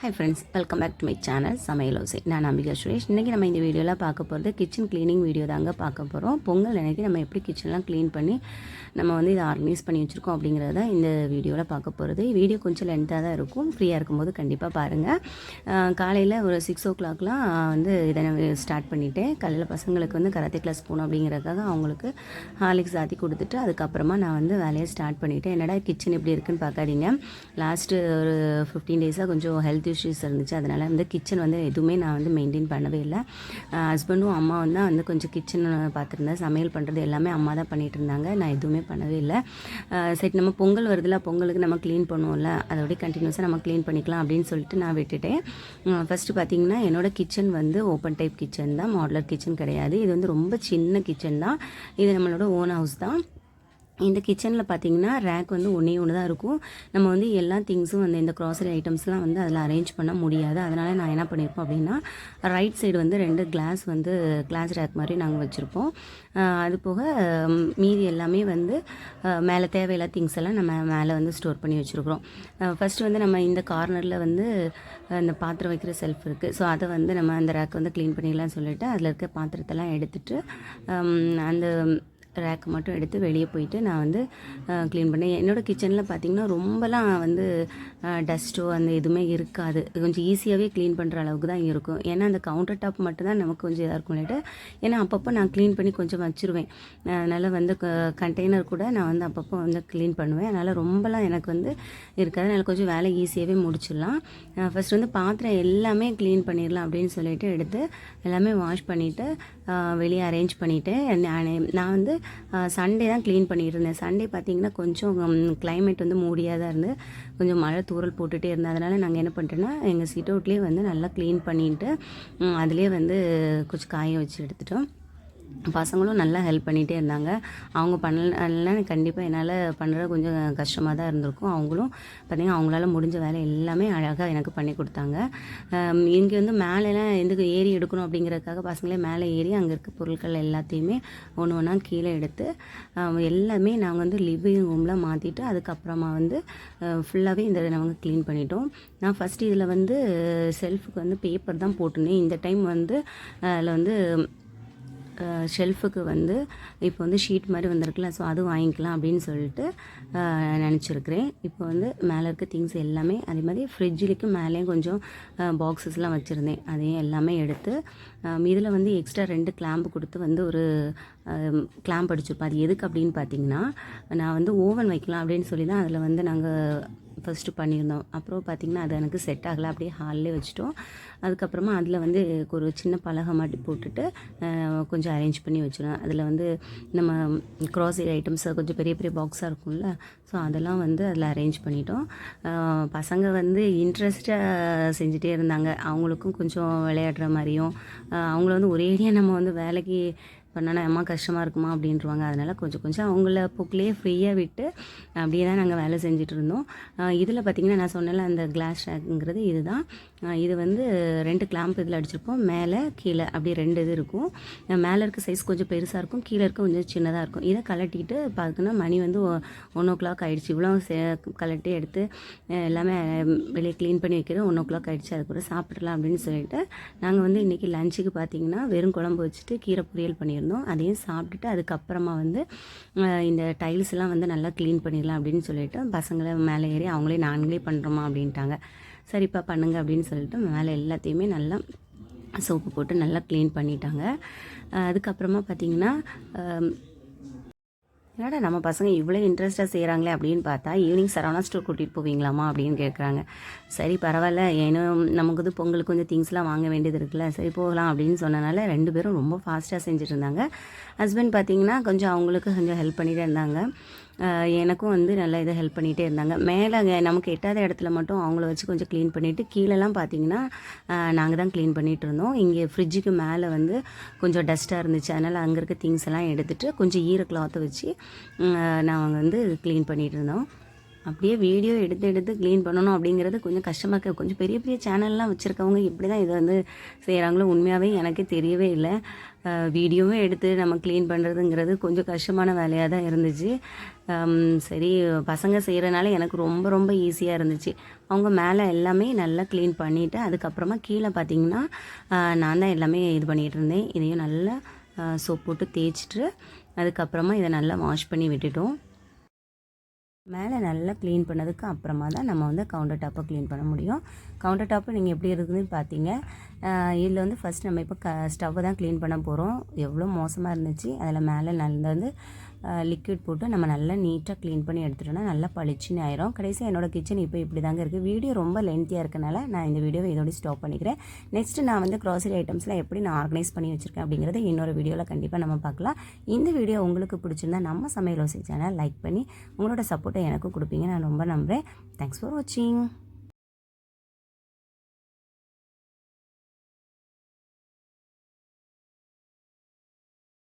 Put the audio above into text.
Hi friends welcome back to my channel Samayal Osai நான் நம்பிகா சுரேஷ். இன்றைக்கி நம்ம இந்த வீடியோவில் பார்க்க போகிறது கிச்சன் க்ளீனிங் வீடியோ தாங்க பார்க்க போகிறோம் பொங்கல் அன்னைக்கு நம்ம எப்படி கிச்சன்லாம் க்ளீன் பண்ணி நம்ம வந்து இதை ஆர்கனைஸ் பண்ணி வச்சுருக்கோம் அப்படிங்கிறத தான் இந்த வீடியோவில் பார்க்க போகிறது வீடியோ கொஞ்சம் லென்த்தாக தான் இருக்கும். ஃப்ரீயாக இருக்கும்போது கண்டிப்பாக பாருங்கள் காலையில் ஒரு சிக்ஸ் ஓ கிளாக்லாம் வந்து இதை நான் ஸ்டார்ட் பண்ணிவிட்டேன் காலையில் பசங்களுக்கு வந்து கராத்தே கிளாஸ் போகணும் அப்படிங்கிறதுக்காக அவங்களுக்கு ஹார்லிக்ஸ் ஆற்றி கொடுத்துட்டு அதுக்கப்புறமா நான் வந்து வேலையை ஸ்டார்ட் பண்ணிவிட்டேன் என்னடா கிச்சன் எப்படி இருக்குன்னு பார்க்காதீங்க. லாஸ்ட்டு ஒரு ஃபிஃப்டீன் டேஸாக கொஞ்சம் ஹெல்த் இஷ்யூஸ் இருந்துச்சு. அதனால் வந்து கிச்சன் வந்து எதுவுமே நான் வந்து மெயின்டைன் பண்ணவே இல்லை. ஹஸ்பண்டும் அம்மா வந்து வந்து கொஞ்சம் கிச்சன் பார்த்துருந்தேன் சமையல் பண்ணுறது எல்லாமே அம்மா தான் பண்ணிகிட்டு இருந்தாங்க. நான் எதுவுமே பண்ணவே இல்லை. சரி நம்ம பொங்கல் வருதுல பொங்கலுக்கு நம்ம க்ளீன் பண்ணுவோம்ல அதோடய கண்டினியூஸாக நம்ம க்ளீன் பண்ணிக்கலாம் அப்படின்னு சொல்லிட்டு நான் விட்டுட்டேன். ஃபஸ்ட்டு பார்த்தீங்கன்னா என்னோட கிச்சன் வந்து ஓப்பன் டைப் கிச்சன் தான். மாடலர் கிச்சன் கிடையாது. இது வந்து ரொம்ப சின்ன கிச்சன் தான். இது நம்மளோட ஓன் ஹவுஸ் தான். இந்த கிச்சனில் பார்த்தீங்கன்னா ரேக் வந்து ஒன்றே ஒன்று தான் இருக்கும். நம்ம வந்து எல்லா திங்ஸும் வந்து இந்த க்ராசரி ஐட்டம்ஸ்லாம் வந்து அதில் அரேஞ்ச் பண்ண முடியாது. அதனால் நான் என்ன பண்ணியிருப்போம் அப்படின்னா ரைட் சைடு வந்து ரெண்டு கிளாஸ் வந்து கிளாஸ் ரேக் மாதிரி நாங்கள் வச்சுருப்போம். அது போக மீதி எல்லாமே வந்து மேலே தேவையில்லா திங்ஸ் எல்லாம் நம்ம மேலே வந்து ஸ்டோர் பண்ணி வச்சுருக்குறோம். ஃபஸ்ட்டு வந்து நம்ம இந்த கார்னரில் வந்து அந்த இந்த பாத்திரம் வைக்கிற செல்ஃப் இருக்குது ஸோ அதை வந்து நம்ம அந்த ரேக் வந்து க்ளீன் பண்ணிடலாம்னு சொல்லிட்டு அதில் இருக்க பாத்திரத்தெல்லாம் எடுத்துகிட்டு அந்த ரேக் மட்டும் எடுத்து வெளியே போயிட்டு நான் வந்து க்ளீன் பண்ணேன். என்னோடய கிச்சனில் பார்த்தீங்கன்னா ரொம்பலாம் வந்து டஸ்ட்டோ அந்த எதுவுமே இருக்காது. கொஞ்சம் ஈஸியாகவே க்ளீன் பண்ணுற அளவுக்கு தான் இருக்கும். ஏன்னா அந்த கவுண்டர் டாப் மட்டும் தான் நமக்கு கொஞ்சம் இதாக இருக்கும்லேட்டு ஏன்னா அப்பப்போ நான் க்ளீன் பண்ணி கொஞ்சம் வச்சுருவேன். அதனால் வந்து கண்டெய்னர் கூட நான் வந்து அப்பப்போ வந்து க்ளீன் பண்ணுவேன். அதனால் ரொம்பலாம் எனக்கு வந்து இருக்காது. அதனால் கொஞ்சம் வேலை ஈஸியாகவே முடிச்சிடலாம். ஃபஸ்ட் வந்து பாத்திரம் எல்லாமே க்ளீன் பண்ணிடலாம் அப்படின்னு சொல்லிட்டு எடுத்து எல்லாமே வாஷ் பண்ணிவிட்டு வெளியே அரேஞ்ச் பண்ணிவிட்டு நான் நான் வந்து சண்டே தான் க்ளீன் பண்ணிட்டு இருந்தேன் சண்டே பார்த்தீங்கன்னா கொஞ்சம் கிளைமேட் வந்து மூடியாக தான் இருந்து கொஞ்சம் மழை தூரல் போட்டுகிட்டே இருந்தேன் அதனால் நாங்கள் என்ன பண்ணிட்டோன்னா எங்கள் சீட் அவுட்லேயே வந்து நல்லா க்ளீன் பண்ணிட்டு அதிலே வந்து கொஞ்சம் காய வச்சு எடுத்துட்டோம். பசங்களும் நல்லா ஹெல்ப் பண்ணிகிட்டே இருந்தாங்க. அவங்க பண்ணலன்னா கண்டிப்பாக என்னால் பண்ணுறது கொஞ்சம் கஷ்டமாக தான் இருந்திருக்கும். அவங்களும் பார்த்திங்கன்னா அவங்களால முடிஞ்ச வேலை எல்லாமே அழகாக எனக்கு பண்ணி கொடுத்தாங்க. இங்கே வந்து மேலெலாம் எதுக்கு ஏறி எடுக்கணும் அப்படிங்கிறதுக்காக பசங்களே மேலே ஏறி அங்கே இருக்க பொருட்கள் எல்லாத்தையுமே ஒன்று ஒன்றா கீழே எடுத்து எல்லாமே நாங்கள் வந்து லிவிங் ரூமில் மாற்றிட்டு அதுக்கப்புறமா வந்து ஃபுல்லாகவே இந்த நாங்கள் க்ளீன் பண்ணிட்டோம். நான் ஃபஸ்ட்டு இதில் வந்து செல்ஃபுக்கு வந்து பேப்பர் தான் போட்டுனேன் இந்த டைம் வந்து அதில் வந்து ஷெல்ஃபுக்கு வந்து இப்போ வந்து ஷீட் மாதிரி வந்திருக்குல்ல ஸோ அது வாங்கிக்கலாம் அப்படின்னு சொல்லிட்டு நினச்சிருக்கிறேன். இப்போ வந்து மேலே இருக்க திங்ஸ் எல்லாமே அதே மாதிரி ஃப்ரிட்ஜிலுக்கு மேலேயும் கொஞ்சம் பாக்ஸஸ்லாம் வச்சுருந்தேன். அதையும் எல்லாமே எடுத்து இதில் வந்து எக்ஸ்ட்ரா ரெண்டு கிளாம்பு கொடுத்து வந்து ஒரு கிளாம்ப் அடிச்சிருப்போம் அது எதுக்கு அப்படின்னு பார்த்தீங்கன்னா நான் வந்து ஓவன் வைக்கலாம் அப்படின்னு சொல்லி தான் அதில் வந்து நாங்கள் ஃபஸ்ட்டு பண்ணியிருந்தோம். அப்புறம் பார்த்திங்கன்னா அது எனக்கு செட் ஆகலை. அப்படியே ஹாலிலே வச்சுட்டோம். அதுக்கப்புறமா அதில் வந்து ஒரு சின்ன பலகை மாட்டி போட்டுட்டு கொஞ்சம் அரேஞ்ச் பண்ணி வச்சுருவேன். அதில் வந்து நம்ம க்ராசரி ஐட்டம்ஸ் கொஞ்சம் பெரிய பெரிய பாக்ஸாக இருக்கும்ல. ஸோ அதெல்லாம் வந்து அதில் அரேஞ்ச் பண்ணிட்டோம். பசங்க வந்து இன்ட்ரெஸ்ட்டாக செஞ்சுட்டே இருந்தாங்க. அவங்களுக்கும் கொஞ்சம் விளையாடுற மாதிரியும் அவங்கள வந்து ஒரேடியாக நம்ம வந்து வேலைக்கு பண்ணனா அம்மா கஷ்டமாக இருக்குமா அப்படின்றவாங்க அதனால் கொஞ்சம் கொஞ்சம் அவங்கள போக்கிலே ஃப்ரீயாக விட்டு அப்படியே தான் நாங்கள் வேலை செஞ்சுட்டு இருந்தோம் இதில் பார்த்திங்கன்னா நான் சொன்னல அந்த கிளாஸ் ஷேக்குங்கிறது இதுதான். இது வந்து ரெண்டு கிளாம்ப் இதில் அடிச்சிருப்போம். மேலே கீழே அப்படி ரெண்டு இது இருக்கும். மேலே இருக்க சைஸ் கொஞ்சம் பெருசாக இருக்கும். கீழே இருக்க கொஞ்சம் சின்னதாக இருக்கும். இதை கலட்டிட்டு பார்த்தோன்னா மணி வந்து ஒன் ஓ கிளாக் ஆகிடுச்சு இவ்வளோ சே- கலட்டி எடுத்து எல்லாமே வெளியே க்ளீன் பண்ணி வைக்கிறது ஒன் ஓ கிளாக் ஆகிடுச்சு அதுக்கூட சாப்பிட்றலாம் அப்படின்னு சொல்லிட்டு நாங்கள் வந்து இன்றைக்கி லஞ்சுக்கு பார்த்தீங்கன்னா வெறும் குழம்பு வச்சுட்டு கீரை பொரியல் பண்ணியிருந்தோம். அதையும் சாப்பிட்டுட்டு அதுக்கப்புறமா வந்து இந்த டைல்ஸ்லாம் வந்து நல்லா க்ளீன் பண்ணிடலாம் அப்படின்னு சொல்லிட்டு பசங்களை மேலே ஏறி அவங்களே நாங்களே பண்ணுறோமா அப்படின்ட்டாங்க. சரிப்பா பண்ணுங்க அப்படின்னு சொல்லிட்டு மேலே எல்லாத்தையுமே நல்லா சோப்பு போட்டு நல்லா க்ளீன் பண்ணிட்டாங்க. அதுக்கப்புறமா பார்த்தீங்கன்னா என்னடா நம்ம பசங்க இவ்வளோ இன்ட்ரெஸ்ட்டாக செய்கிறாங்களே அப்படின்னு பார்த்தா ஈவினிங் சரவணா ஸ்டோர் கூட்டிகிட்டு போவீங்களாமா அப்படின்னு கேட்குறாங்க சரி பரவாயில்ல. ஏன்னா நமக்கு வந்து பொங்கலுக்கு கொஞ்சம் திங்ஸ்லாம் வாங்க வேண்டியது இருக்குல்ல. சரி போகலாம் அப்படின்னு சொன்னனால ரெண்டு பேரும் ரொம்ப ஃபாஸ்ட்டாக செஞ்சுட்டு இருந்தாங்க. ஹஸ்பண்ட் பார்த்தீங்கன்னா கொஞ்சம் அவங்களுக்கு கொஞ்சம் ஹெல்ப் பண்ணிகிட்டே இருந்தாங்க. எனக்கும் வந்து நல்லா இதை ஹெல்ப் பண்ணிகிட்டே இருந்தாங்க. மேலே நமக்கு எட்டாத இடத்துல மட்டும் அவங்கள வச்சு கொஞ்சம் க்ளீன் பண்ணிவிட்டு கீழெல்லாம் பார்த்தீங்கன்னா நாங்கள் தான் க்ளீன் பண்ணிகிட்டு இருந்தோம். இங்கே ஃப்ரிட்ஜுக்கு மேலே வந்து கொஞ்சம் டஸ்ட்டாக இருந்துச்சு. அதனால் அங்கே இருக்க திங்ஸ் எல்லாம் எடுத்துகிட்டு கொஞ்சம் ஈர கிளாத்தை வச்சு நாங்கள் வந்து க்ளீன் பண்ணிகிட்டு இருந்தோம். அப்படியே வீடியோ எடுத்து எடுத்து க்ளீன் பண்ணணும் அப்படிங்கிறது கொஞ்சம் கஷ்டமாக இருக்குது கொஞ்சம் பெரிய பெரிய சேனல்லாம் வச்சுருக்கவங்க இப்படி தான் இதை வந்து செய்கிறாங்களோ உண்மையாகவே எனக்கே தெரியவே இல்லை. வீடியோவும் எடுத்து நம்ம க்ளீன் பண்ணுறதுங்கிறது கொஞ்சம் கஷ்டமான வேலையாக தான் இருந்துச்சு. சரி பசங்க செய்கிறனால எனக்கு ரொம்ப ரொம்ப ஈஸியாக இருந்துச்சு. அவங்க மேலே எல்லாமே நல்லா க்ளீன் பண்ணிவிட்டு அதுக்கப்புறமா கீழே பார்த்தீங்கன்னா நான் தான் எல்லாமே இது பண்ணிகிட்டு இருந்தேன். இதையும் நல்லா சோப் போட்டு தேய்ச்சிட்டு அதுக்கப்புறமா இதை நல்லா வாஷ் பண்ணி விட்டுட்டோம். மேலே நல்லா க்ளீன் பண்ணதுக்கு அப்புறமா தான் நம்ம வந்து கவுண்டர் டாப்பை க்ளீன் பண்ண முடியும். கவுண்டர் டாப்பு நீங்கள் எப்படி இருக்குதுன்னு பார்த்தீங்க இதில் வந்து ஃபஸ்ட் நம்ம இப்போ க ஸ்டவ்வை தான் க்ளீன் பண்ண போகிறோம் எவ்வளோ மோசமாக இருந்துச்சு. அதில் மேலே நல்லா வந்து லிக்விட் போட்டு நம்ம நல்லா நீட்டாக க்ளீன் பண்ணி எடுத்துட்டோம்னா நல்லா பளிச்சுன்னு ஆயிரும். கடைசியாக என்னோட கிச்சன் இப்போ இப்படி தாங்க இருக்குது வீடியோ ரொம்ப லென்த்தியாக இருக்கனால நான் இந்த வீடியோவை இதோட ஸ்டாப் பண்ணிக்கிறேன். நெக்ஸ்ட்டு நான் வந்து க்ராசரி ஐட்டம்ஸ்லாம் எப்படி நான் ஆர்கனைஸ் பண்ணி வச்சுருக்கேன் அப்படிங்கிறத இன்னொரு வீடியோவில் கண்டிப்பாக நம்ம பார்க்கலாம். இந்த வீடியோ உங்களுக்கு பிடிச்சிருந்தா நம்ம சமையல் யோசி சேனல் லைக் பண்ணி உங்களோட சப்போர்ட்டை எனக்கும் கொடுப்பீங்க. நான் ரொம்ப நம்புகிறேன் தேங்க்ஸ் ஃபார் வாட்சிங்